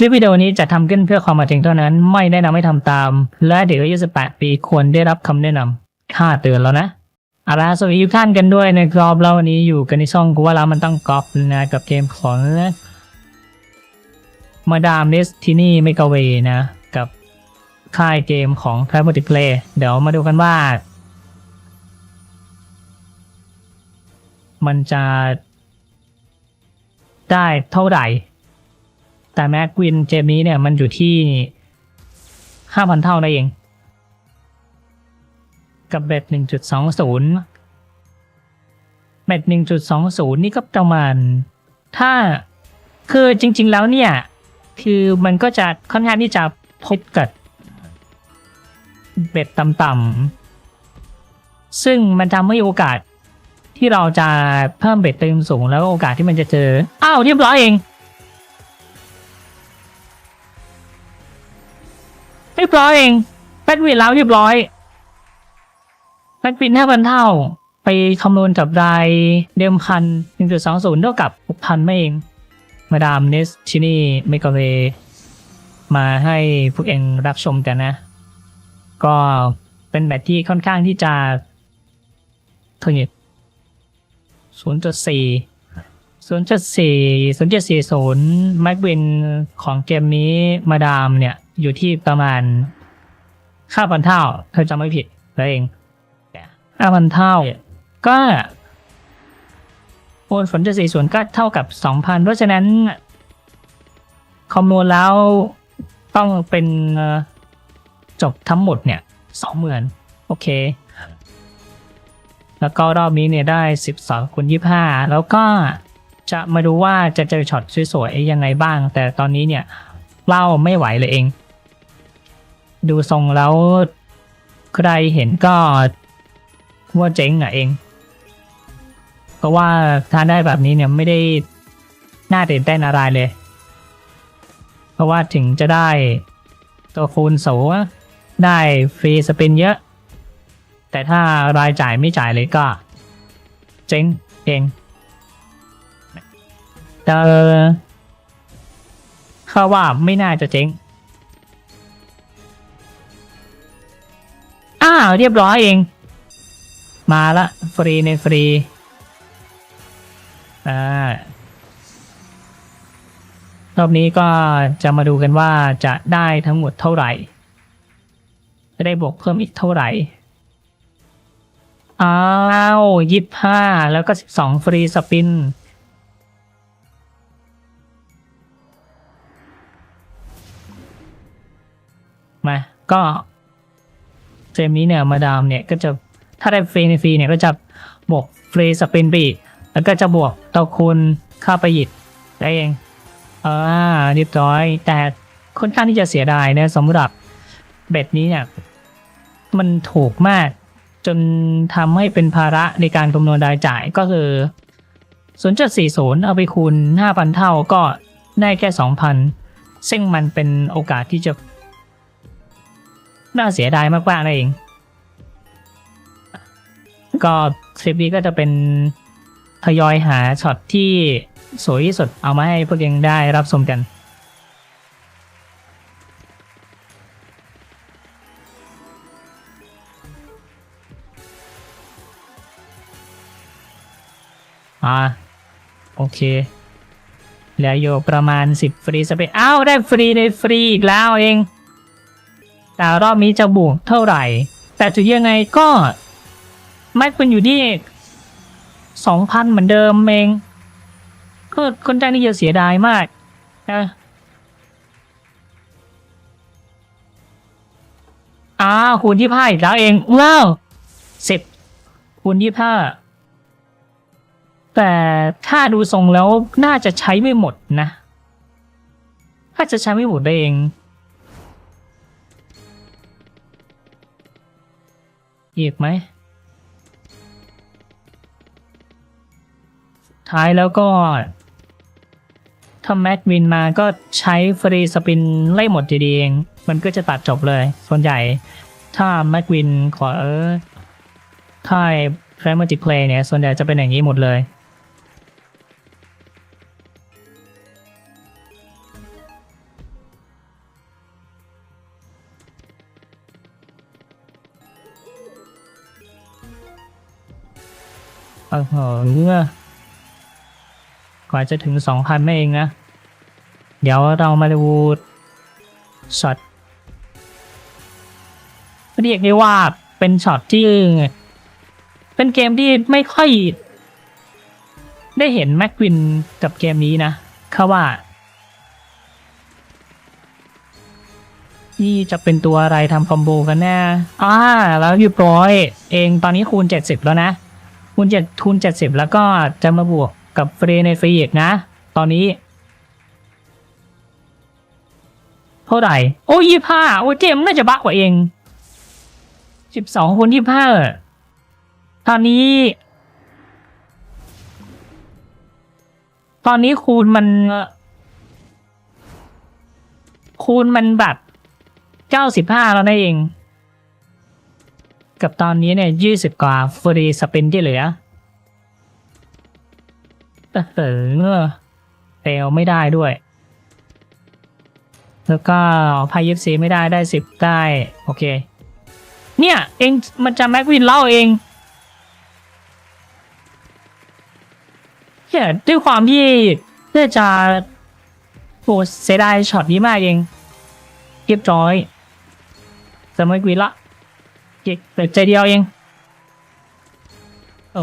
คลิปวิดีโอนี้จะทำขึ้นเพื่อความบันเทิงเท่านั้น ไม่แนะนำให้ทำตาม และเด็กอายุ 18 ปีควรได้รับคำแนะนำค่าเตือนแล้วนะอาละสวัสดีทุกท่านกันด้วยนะครับแล้ววันนี้อยู่กันในช่องกูว่าแล้วมันต้องกอล์ฟนะกับเกมของมาดามเดสที่นี่ไม่กเวนะ กับค่ายเกมของ p r i v a t Play เดี๋ยวมาดูกันว่า มันจะได้เท่าไหร่ แต่แม็กวินเจมนี้เนี่ยมันอยู่ที่ห้าพันเท่านั่นเอง กับเบ็ดหนึ่งจุดสองศูนย์เบ็ดหนึ่งจุดสองศูนย์นี่ก็ประมาณ ถ้าคือจริง ๆแล้วเนี่ย คือมันก็จะค่อนข้างที่จะพบกับเบ็ดต่ำๆซึ่งมันทำให้โอกาสที่เราจะเพิ่มเบ็ดเติมสูงแล้วโอกาสที่มันจะเจอ อ้าวเรียบร้อยเอง เรียบร้อยเองแบทวินแล้วเรียบร้อยแบทวินห้าพันเท่า ไปคำนวณกับรายเดิมพันหนึ่งจุดสองศูนย์เท่ากับหกพันไม่เอง มาดามเนสชินี่เมกาเวมาให้พวกเองรับชมกันนะ ก็เป็นแบตที่ค่อนข้างที่จะเท่าไหร่ศูนย์จุดสี่ศูนย์จุดสี่ศูนย์จุดสี่ศูนย์แม็กวินของเกมนี้มาดามเนี่ย อยู่ที่ประมาณห้าพันเท่าเธอจำไม่ผิดแล้วเองห้าพันเท่าก็โอนฝนจะสี่ส่วนก็เท่ากับสองพันเพราะฉะนั้นคำนวณแล้วต้องเป็นจบทั้งหมดเนี่ยสองหมื่นโอเค แล้วก็รอบนี้เนี่ยได้สิบสองคูณยี่ห้าแล้วก็จะมาดูว่าจะเจอช็อตสวยๆยังไงบ้าง แต่ตอนนี้เนี่ยเล่าไม่ไหวเลยเอง ดูทรงแล้ว ใครเห็นก็ว่าเจ๊งอะเอง เพราะว่าถ้าได้แบบนี้เนี่ยไม่ได้น่าตื่นเต้นอะไรเลย เพราะว่าถึงจะได้ตัวคูณสูงได้ฟรีสปินเยอะ แต่ถ้ารายจ่ายไม่จ่ายเลยก็ เจ๊งเองแต่ข้าว่าไม่น่าจะเจ๊ง อ้าวเรียบร้อยเอง มาละ ฟรีในฟรี อ่ารอบนี้ก็จะมาดูกันว่าจะได้ทั้งหมดเท่าไหร่ จะได้บวกเพิ่มอีกเท่าไหร่ อ้าวยี่ห้าแล้วก็สิบสองฟรีสปิน มา ก็ เกมนี้เนี่ยมาดามเนี่ยก็จะถ้าได้ฟรีในฟรีเนี่ยก็จะบวกฟรีสปินไปอีกแล้วก็จะบวกเตาคูณค่าประหยิดได้เองอ่าเรียบร้อย แต่ค่อนข้างที่จะเสียดายนะสำหรับเบ็ดนี้เนี่ยมันถูกมาก จนทำให้เป็นภาระในการคำนวณรายจ่ายก็คือ 0.40 เอาไปคูณ 5,000 เท่าก็ได้แค่ 2,000 ซึ่งมันเป็นโอกาสที่จะ น่าเสียดายมากๆนั่นเอง ก็คลิปนี้ก็จะเป็นทยอยหาช็อตที่สวยที่สุดเอามาให้พวกยังได้รับชมกันอ่าโอเคเหลืออยู่ประมาณ 10 ฟรีสเปนอ้าว ได้ฟรีในฟรีอีกแล้วเอง แต่รอบนี้จะบวกเท่าไหร่ แต่ถึงยังไงก็ ไม่คุณอยู่ที่สองพันเหมือนเดิมเองก็คนจ้างนี่จะเสียดายมากนะอ้าคูณที่ผ้าอีกแล้วเองว้าวสิบคูณยี่ห้าแต่ถ้าดูทรงแล้วน่าจะใช้ไม่หมดนะ ถ้าจะใช้ไม่หมดเอง อีกไหม ท้ายแล้วก็ ถ้าแม็กวินมาก็ใช้ฟรีสปินไล่หมดดีเอง มันก็จะตัดจบเลย ส่วนใหญ่ ถ้าแม็กวินขอเออถ้าแฟร์มัลติเพลย์เนี่ย ส่วนใหญ่จะเป็นอย่างนี้หมดเลย เออเงื่อกว่าจะถึงสองพันไม่เองนะ เดี๋ยวเรามาดูช็อตเรียกได้ว่าเป็นช็อตที่ เป็นเกมที่ไม่ค่อย ได้เห็นแม็กควินกับเกมนี้นะเขาว่านี่จะเป็นตัวอะไรทำคอมโบกันแน่อ่าแล้วเรียบร้อย เองตอนนี้คูณ 70 แล้วนะ คูณ7คูณ70แล้วก็จะมาบวกกับเฟรในฟรีอีกนะ ตอนนี้ เท่าไหร่ โอ้ยี่ห้าโอ้เจมส์น่าจะบ้ากว่าเอง12คูณ25ตอนนี้ ตอนนี้คูณมัน คูณมันแบบ95แล้วนะเอง กับตอนนี้เนี่ย20กว่าฟรีสปินที่เหลือแต่เออเฟลไม่ได้ด้วย แล้วก็พายยิปซีไม่ได้ได้10ได้ โอเค เนี่ย เองมันจะแม็กวินเล่าเองเนี่ยด้วยความที่น่าจะโหเสียดายช็อตนี้มากเองเรียบร้อยจะไม่กวินละ เก็บแต่ใจเดียวเองโอ้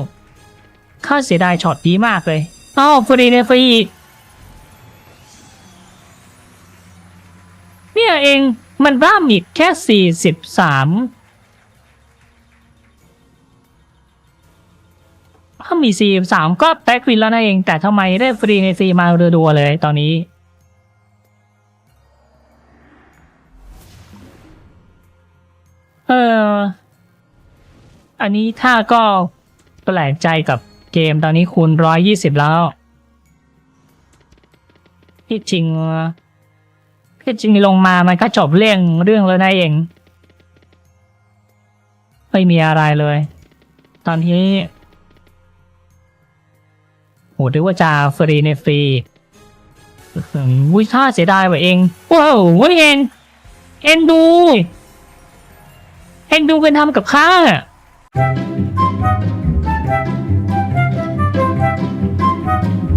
ข้าเสียดายช็อตดีมากเลยอ้าวฟรีในฟรีเนี่ยเองมันบ้ามอีกแค่สี่สิบสามถ้ามีสี่สามก็แบ็กวินแล้วนะเอง แต่ทำไมได้ฟรีในฟรีมาเรือดัวเลยตอนนี้ เออ อันนี้ถ้าก็แปลกใจกับเกมตอนนี้คูณร้อยยี่สิบแล้ว ที่จริงที่จริงลงมามันก็จบเรื่องเรื่องแล้วนะเอง ไม่มีอะไรเลย ตอนนี้โหหรือว่าจะฟรีในฟรีวุ้ยท่าเสียดายว่ะเองว้าวเว้ยเองเอ็นดู เองดูเป็นทำกับข้าอะ